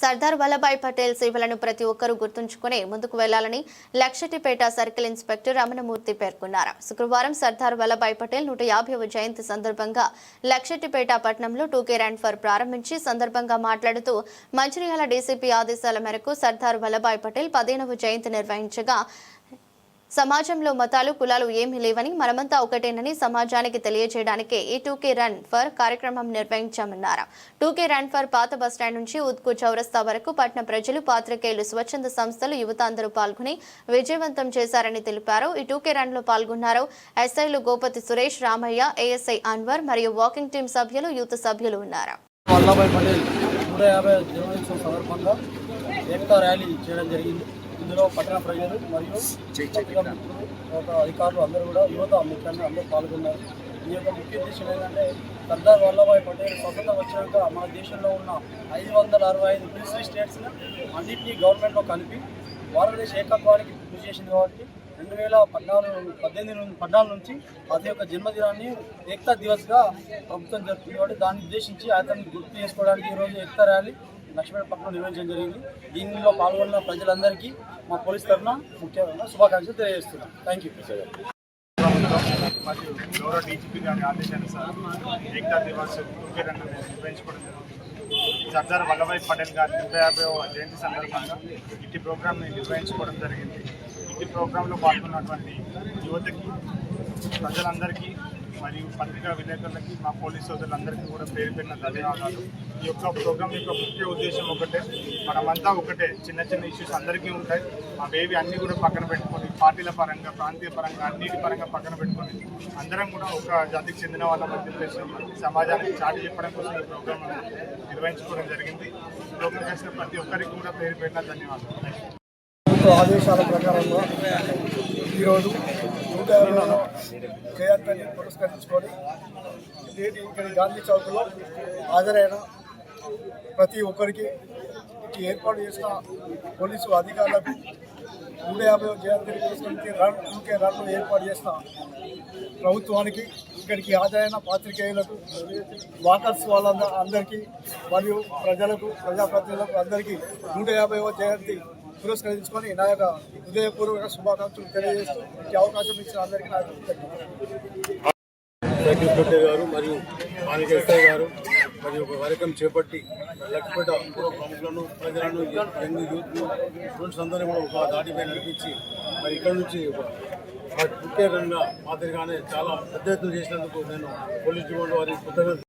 సర్దార్ వల్లభాయ్ పటేల్ సేవలను ప్రతి ఒక్కరూ గుర్తుంచుకుని ముందుకు వెళ్ళాలని లక్షటిపేట సర్కిల్ ఇన్స్పెక్టర్ రమణమూర్తి పేర్కొన్నారు. శుక్రవారం సర్దార్ వల్లభాయ్ పటేల్ నూట యాభైవ జయంతి సందర్భంగా లక్షటిపేట పట్టణంలో టూకే ర్యాండ్ ఫర్ ప్రారంభించి సందర్భంగా మాట్లాడుతూ మంచిర్యాల డీసీపీ ఆదేశాల మేరకు సర్దార్ వల్లభాయ్ పటేల్ పదిహేనవ జయంతి నిర్వహించగా సమాజంలో మతాలు కులాలు ఏమీ లేవని మనమంతా ఒకటేనని సమాజానికి తెలియజేయడానికే ఈ టూకే రన్ ఫర్ కార్యక్రమం నిర్వహించామన్నారు. టూకే రన్ ఫర్ పాత బస్టాండ్ నుంచి ఉద్కు చౌరస్తా వరకు పట్న ప్రజలు పాత్రికేయులు స్వచ్ఛంద సంస్థలు యువత అందరూ పాల్గొని విజయవంతం చేశారని తెలిపారు. ఈ టూకే రన్లో పాల్గొన్నారు ఎస్ఐలు గోపతి సురేష్ రామయ్య ఏఎస్ఐ అన్వర్ మరియు వాకింగ్ టీం సభ్యులు యూత్ సభ్యులు ఉన్నారు. వల్లభాయ్ పటేల్ నూట యాభై జన్మదినోత్సవం సందర్భంగా ఏకతా ర్యాలీ చేయడం జరిగింది. ఇందులో పట్టణ ప్రజలు మరియు తర్వాత అధికారులు అందరూ కూడా యువత ముఖ్యంగా అందరూ పాల్గొన్నారు. ఈ యొక్క ముఖ్య ఉద్దేశం ఏంటంటే సర్దార్ వల్లభాయ్ పటేల్ స్వతంత్రం వచ్చినాక మన దేశంలో ఉన్న ఐదు వందల అరవై ఐదు ప్రిన్సిపల్ స్టేట్స్ని అన్నింటినీ గవర్నమెంట్లో కలిపి భారతదేశ ఏకత్వానికి కృషి చేసింది కాబట్టి రెండు వేల పద్నాలుగు పద్దెనిమిది నుంచి పద్నాలుగు నుంచి అతని యొక్క జన్మదినాన్ని ఏక్తా దివస్గా ప్రభుత్వం జరుపుతుంది కాబట్టి దాన్ని ఉద్దేశించి అతన్ని గుర్తు చేసుకోవడానికి ఈరోజు ఏక్తా ర్యాలీ లక్ష్మీపట్నం నిర్వహించడం జరిగింది. దీనిలో పాల్గొన్న ప్రజలందరికీ మా పోలీస్ తరఫున ముఖ్యమైన శుభాకాంక్షలు తెలియజేస్తున్నాం. థ్యాంక్ యూ మరియు గౌరవ డీజీపీ గారి ఆదేశానుసారం ఏకతా దివాస్ ఉగ్రరన్న నిర్వహించుకోవడం జరిగింది. సర్దార్ వల్లభాయ్ పటేల్ గారి నూట యాభై జయంతి సందర్భంగా ఇటు ప్రోగ్రామ్ని నిర్వహించుకోవడం జరిగింది. ఇటు ప్రోగ్రాంలో పాల్గొన్నటువంటి యువతకి ప్రజలందరికీ మరియు పత్రికా విలేకరులకి మా పోలీస్ సోదరులందరికీ కూడా పేరు పెట్టిన ధన్యవాదాలు. ఈ యొక్క ప్రోగ్రాం యొక్క ముఖ్య ఉద్దేశం ఒకటే. మనమంతా ఒకటే. చిన్న చిన్న ఇష్యూస్ అందరికీ ఉంటాయి. అవేవి అన్నీ కూడా పక్కన పెట్టుకొని పార్టీల పరంగా ప్రాంతీయ పరంగా అన్నిటి పరంగా పక్కన పెట్టుకొని అందరం కూడా ఒక జాతికి చెందిన వాళ్ళమని చెప్పేసి సమాజానికి చాటి చెప్పడం కోసం ఈ ప్రోగ్రాం నిర్వహించుకోవడం జరిగింది. ఈ ప్రోగ్రాం చేసిన ప్రతి ఒక్కరికి కూడా పేరు పెట్టిన ధన్యవాదాలు. ఆదేశాల ప్రకారంగా ఈరోజు నూట యాభైవ పురస్కరించుకొని నేటి ఇక్కడ గాంధీ చౌక్లో హాజరైన ప్రతి ఒక్కరికి ఏర్పాటు చేసిన పోలీసు అధికారులకు నూట యాభై జయంతిని పురస్కరించి రన్ యూకే రన్ ఏర్పాటు చేసిన ప్రభుత్వానికి ఇక్కడికి హాజరైన పాత్రికేయులకు వాకర్స్ వాళ్ళందరూ అందరికీ మరియు ప్రజలకు ప్రజాప్రతినిధులకు అందరికీ నూట యాభైవ జయంతి పురస్కరించుకొని నా యొక్క హృదయపూర్వక శుభాకాంక్షలు తెలియజేస్తూ ఈ అవకాశం ఇచ్చిన అందరికీ నా యొక్క గారు మరియు మానిక గారు మరి ఒక కార్యక్రమం చేపట్టి లక్ష్మీపేట పూర్వ ప్రముఖులను ప్రజలను యంగ్ యూత్ను స్టూడెంట్స్ అందరినీ కూడా ఒక దాటిపై నడిపించి మరి ఇక్కడ నుంచి ఒక ముఖ్యంగా మాదిరిగానే చాలా పెద్ద ఎత్తున చేసినందుకు నేను పోలీస్ డిపార్ట్మెంట్ వారికి కృతజ్ఞత